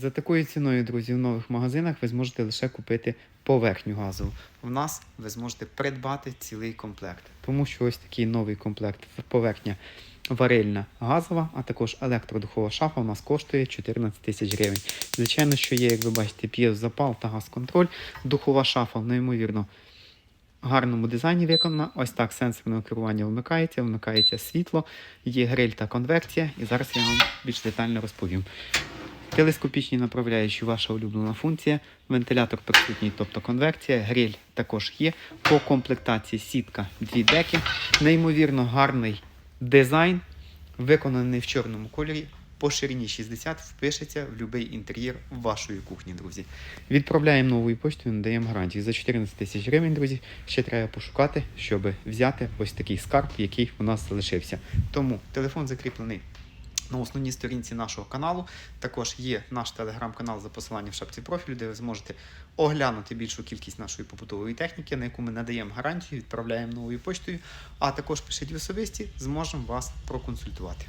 За такою ціною, друзі, в нових магазинах ви зможете лише купити поверхню газову. В нас ви зможете придбати цілий комплект, тому що ось такий новий комплект поверхня варильна газова, а також електродухова шафа у нас коштує 14 тисяч гривень. Звичайно, що є, як ви бачите, п'єзапал та газ-контроль. Духова шафа в неймовірно гарному дизайні виконана. Ось так сенсорне керування вмикається, вмикається світло, є гриль та конвекція. І зараз я вам більш детально розповім. Телескопічні направляючі ваша улюблена функція, вентилятор присутній, тобто конвекція, гриль також є. По комплектації сітка дві деки. Неймовірно гарний дизайн, виконаний в чорному кольорі. По ширині 60 впишеться в будь-який інтер'єр вашої кухні, друзі. Відправляємо новою поштою, надаємо гарантію. За 14 тисяч гривень, друзі, ще треба пошукати, щоб взяти ось такий скарб, який у нас залишився. Тому телефон закріплений на основній сторінці нашого каналу. Також є наш телеграм-канал за посиланням в шапці профілю, де ви зможете оглянути більшу кількість нашої побутової техніки, на яку ми надаємо гарантію, відправляємо новою поштою. А також пишіть в особисті, зможемо вас проконсультувати.